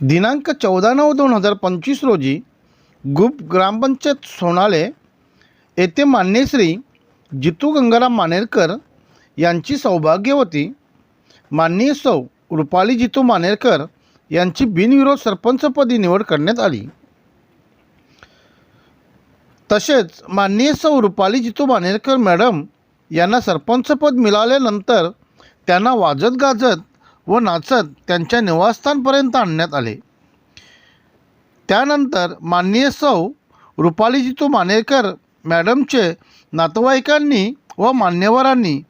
दिनांक चौदा नऊ दोन हजार पंचवीस रोजी गुप ग्रामपंचायत सोनाले येथे मान्यश्री जितू गंगाराम मानेरकर यांची सौभाग्यवती माननीय सौ रुपाली जितू मानेरकर यांची बिनविरोध सरपंचपदी निवड करण्यात आली. तसेच माननीय सौ रुपाली जितू मानेरकर मॅडम यांना सरपंचपद मिळाल्यानंतर त्यांना वाजत गाजत व नाचत त्यांच्या निवासस्थानपर्यंत आणण्यात आले. त्यानंतर माननीय सौ रुपालीजितू मानेकर मॅडमचे नातेवाईकांनी व मान्यवरांनी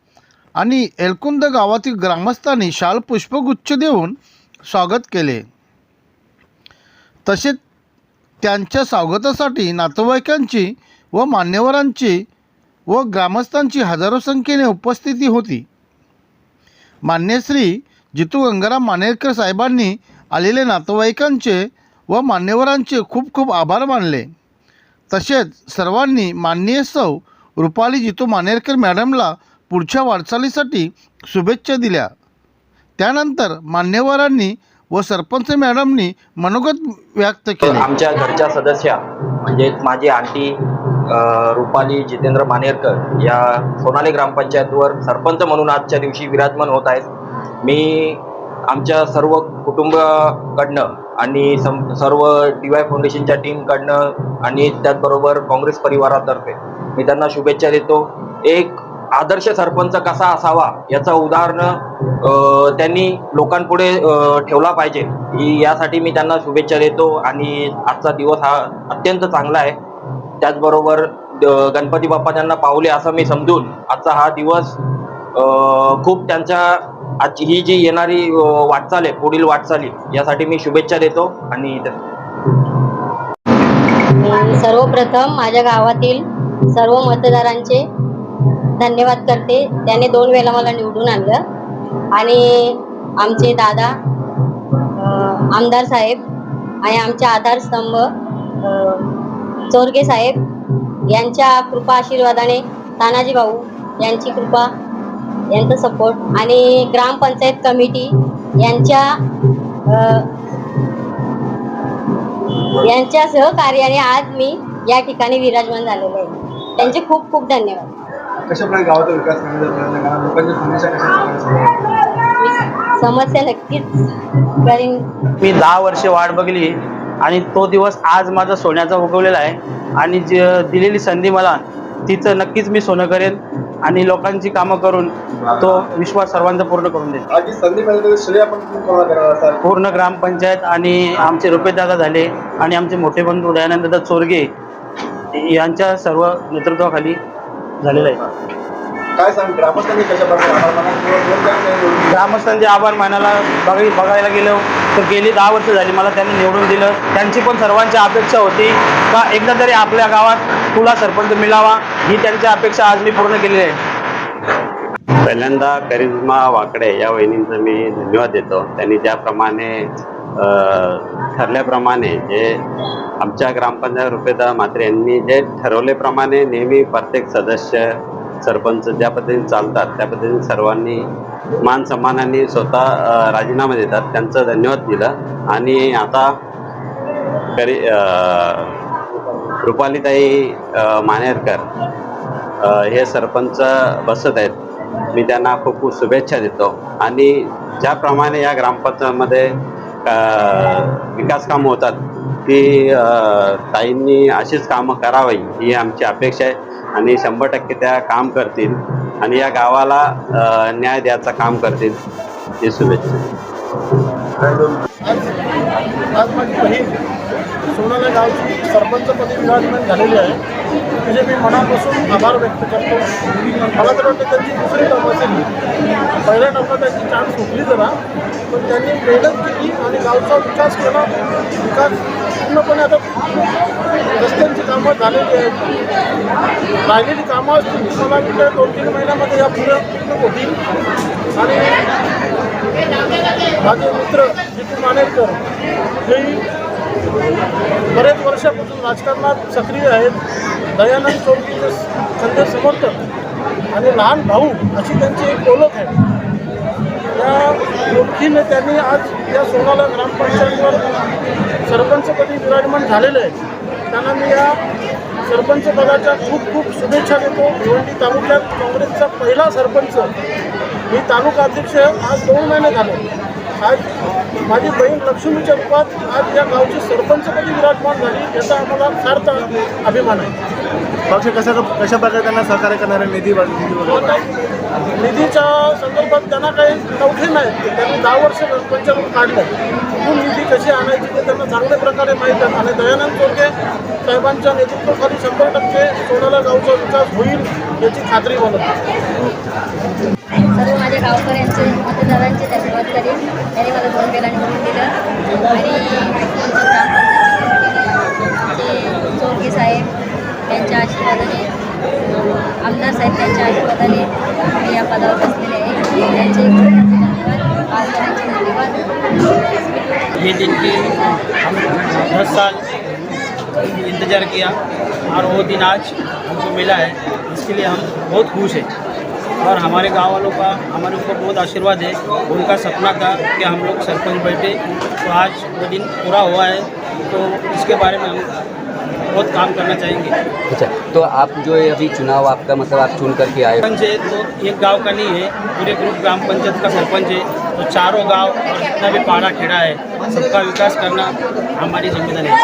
आणि एलकुंद गावातील ग्रामस्थांनी शाल पुष्पगुच्छ देऊन स्वागत केले. तसेच त्यांच्या स्वागतासाठी नातेवाईकांची व मान्यवरांची व ग्रामस्थांची हजारो संख्येने उपस्थिती होती. मान्यश्री जितू गंगाराम मानेरकर साहेबांनी आलेले नातेवाईकांचे व मान्यवरांचे खूप खूप आभार मानले. तसेच सर्वांनी माननीय सौ रुपाली जितू मानेरकर मॅडमला पुढच्या वाटचालीसाठी शुभेच्छा दिल्या. त्यानंतर मान्यवरांनी व सरपंच मॅडमनी मनोगत व्यक्त केले. आमच्या घरच्या सदस्या म्हणजे माझी आंटी रुपाली जितेंद्र मानेरकर या सोनाली ग्रामपंचायतवर सरपंच म्हणून आजच्या दिवशी विराजमान होत आहेत. मी आमच्या सर्व कुटुंबाकडनं आणि सम सर्व डी वाय फाउंडेशनच्या टीमकडनं आणि त्याचबरोबर काँग्रेस परिवारातर्फे मी त्यांना शुभेच्छा देतो. एक आदर्श सरपंच कसा असावा याचं उदाहरण त्यांनी लोकांपुढे ठेवला पाहिजे ही यासाठी मी त्यांना शुभेच्छा देतो आणि आजचा दिवस हा अत्यंत चांगला आहे. त्याचबरोबर गणपती बाप्पा त्यांना पावले असं मी समजून आजचा हा दिवस खूप त्यांच्या आज ही जी येणारी वाटचाल आहे पुढील वाटचाली यासाठी मी शुभेच्छा देतो आणि सर्वप्रथम माझ्या गावातील सर्व मतदारांचे धन्यवाद करते. त्याने दोन वेळेला मला निवडून आणलं. आणि आमचे दादा आमदार साहेब आणि आमचे आधारस्तंभ चोरगे साहेब यांच्या कृपा आशीर्वादाने तानाजी भाऊ यांची कृपा यांचा सपोर्ट आणि ग्रामपंचायत कमिटी यांच्या यांच्या सहकार्याने आज मी या ठिकाणी विराजमान झालेलो आहे. त्यांचे खूप खूप धन्यवाद. गावाचा विकास समस्या नक्कीच करीन. मी दहा वर्षे वाट बघली आणि तो दिवस आज माझा सोन्याचा उगवलेला आहे. आणि जी दिलेली संधी मला तिचं नक्कीच मी सोनं करेन. आणि लोकांची कामं करून तो विश्वास सर्वांचा पूर्ण करून असाल? पूर्ण ग्रामपंचायत आणि आमचे रुपेदादा झाले आणि आमचे मोठे बंधू दयानंददा चोरगे यांच्या सर्व नेतृत्वाखाली झालेलं आहे. काय सांग ग्रामस्थांनी ग्रामस्थांचे आभार मानायला बघाय बघायला गेलो तर गेली दहा वर्ष झाली. मला त्यांनी निवडून दिलं. त्यांची पण सर्वांची अपेक्षा होती का एकदा तरी आपल्या गावात तुला सरपंच मिळावा ही त्यांची अपेक्षा आज मी पूर्ण केली आहे. पहिल्यांदा करिश्मा वाकडे या वहिनींचा मी धन्यवाद देतो. त्यांनी ज्याप्रमाणे ठरल्याप्रमाणे जे आमच्या ग्रामपंचायत रुपेदा मात्रे यांनी जे ठरवल्याप्रमाणे नेहमी प्रत्येक सदस्य सरपंच ज्या पद्धतीने चालतात त्या पद्धतीने सर्वांनी मान सन्मानाने स्वतः राजीनामा देतात. त्यांचं धन्यवाद दिलं. आणि आता करी रुपालीताई मानेरकर हे सरपंच बसत आहेत. मी त्यांना खूप खूप शुभेच्छा देतो. आणि ज्याप्रमाणे या ग्रामपंचायतमध्ये विकास कामं होतात ती ताईंनी अशीच कामं करावी ही आमची अपेक्षा आहे. आणि शंभर टक्के त्या काम करतील. आणि या गावाला न्याय द्यायचं काम करतील. ही शुभेच्छा. आज माझी बहीण सोनाला गावची सरपंचपदी विराजमान झालेली आहे. म्हणजे मी मनापासून आभार व्यक्त करतो. मला तर वाटतं त्यांची दुसरी टर्म असेल. पहिल्या टर्मात त्यांची चान्स सुटली जरा पण त्यांनी मेहनत केली आणि गावचा विकास केला. विकास पूर्णपणे आता रस्त्यांची कामं झालेली आहेत. राहिलेली कामं असतील. मला वाटतं दोन तीन महिन्यामध्ये या पूर्ण पूर्ण होतील. आणि माझे मित्र जितू मानेकर हे बरेच वर्षापासून राजकारणात सक्रिय आहेत. दयानंद चौकीचे खंदे समर्थक आणि लहान भाऊ अशी त्यांची एक ओळख आहे. त्या ओळखीने त्यांनी आज या सोनाला ग्रामपंचायतीवर सरपंचपदी विराजमान झालेले आहे त्यांना मी या सरपंच पदाच्या खूप खूप शुभेच्छा देतो. भिवंडी तालुक्यात काँग्रेसचा पहिला सरपंच मी तालुका अध्यक्ष आज दोन महिने झाले. आज माझी बहीण लक्ष्मीच्या रूपात आज या गावची सरपंचपदी विराजमान झाली याचा आम्हाला सार्थ अभिमान आहे. पक्ष कशा कशा प्रकारे त्यांना सहकार्य करणारे निधी निधीच्या संदर्भात त्यांना काही नवखे नाहीत. त्यांनी दहा वर्ष पंचायत काढलं. कुठून निधी कशी आणायची ते त्यांना चांगल्या प्रकारे माहीत आहे. आणि दयानंद चोरके साहेबांच्या नेतृत्वाखाली शंभर टक्के सोनाला गावचा विकास होईल याची खात्री बनवतो गावकऱ्यांचे मतदारांचे धन्यवाद करेन त्यांनी मला दोन वेळा निवडून दिलं. आणि चोरगे साहेब त्यांच्या आशीर्वादाने, आमदार साहेब त्यांच्या आशीर्वादाने मी या पदावर बसलेले आहे. त्यांचे ये दिन की हम दस साल इंतज़ार किया और वो दिन आज हमको मिला है। इसके लिए हम बहुत खुश हैं। और हमारे गाँव वालों का हमारे ऊपर बहुत आशीर्वाद है उनका सपना था कि हम लोग सरपंच बैठे। तो आज वो दिन पूरा हुआ है तो इसके बारे में हम बहुत काम करना चाहेंगे। अच्छा तो आप जो है अभी चुनाव आपका मतलब आप चुन करके आए सरपंच है तो एक गाँव का नहीं है पूरे ग्रुप ग्राम पंचायत का सरपंच है। तो चारों गाँव और जितना भी पाड़ा खेड़ा है सबका विकास करना हमारी ज़िम्मेदारी है।